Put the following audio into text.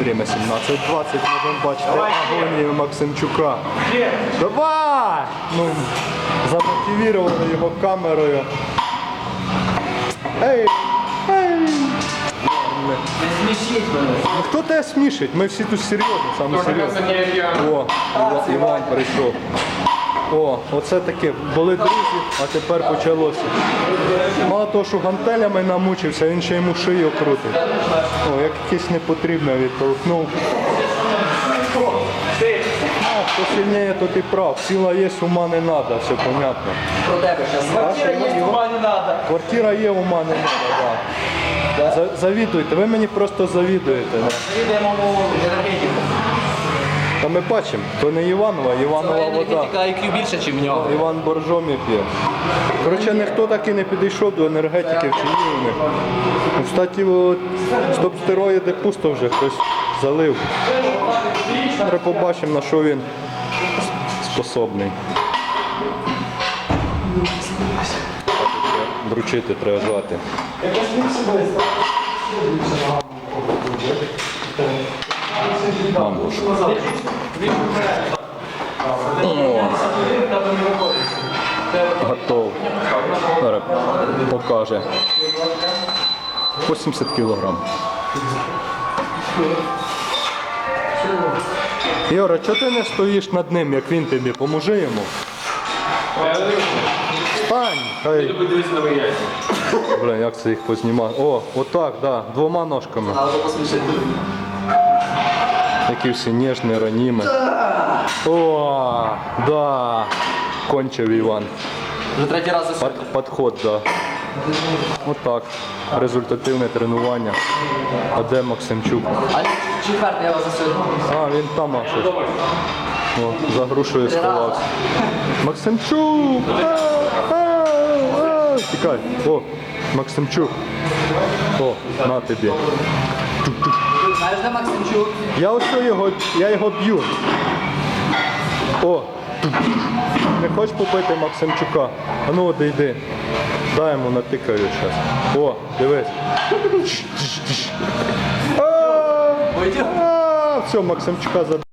Время 17.20, можемо бачити агонію Максимчука. Давай! Ну, замотивували його камерою. Ей! Ей! Не смішіть мене. Ну, Хто тебе смішить? Ми всі тут серйозно, саме серйозно. О, Іва- Іван прийшов. О, оце таке. Були друзі, а тепер почалося. Мало того, що гантелями намучився, він ще йому шию крутить. О, як якесь непотрібне відтолкнув. Хто сильніє, то ти прав. Сила є, ума не треба, все понятно. Про тебе зараз. Квартира є, ума не треба, да. Завідуйте, ви мені просто завідуєте. В енергетику. Та ми бачимо, то не Іванова, Іванова вода. Енергетика IQ більше, ніж в нього. Іван Боржомі п'є. Коротше, ніхто так і не підійшов до енергетики в Чернігові. Ну, Кстати, от, стоп-стероїди пусто вже хтось залив. Зараз побачимо, на що він способний. Дручити треба звати. Мамбуш. Готов. Зараз покаже. 80 кілограм. Юра, чого ти не стоїш над ним, як він тобі? Поможи йому. Стань! Хай. Блин, як це їх познімати? О, отак, да, двома ножками. Які всі ніжні, раніми. О, да. Кончив Іван. Вже третій раз за Под, сьогодні. подход, да. Отак. Результативне тренування. А де Максимчук? А четвертий я вас за сьогодні. А, він там аж. ось. О, за сховався. Максимчук! А, а, а. Тікай. О, Максимчук. О, на тобі. Знаєш, де Максимчук? Я ось його, я його б'ю. О! Не хочеш побити Максимчука? А ну одійди. Дай йому натикаю зараз. О, дивись. Все, Максимчука за.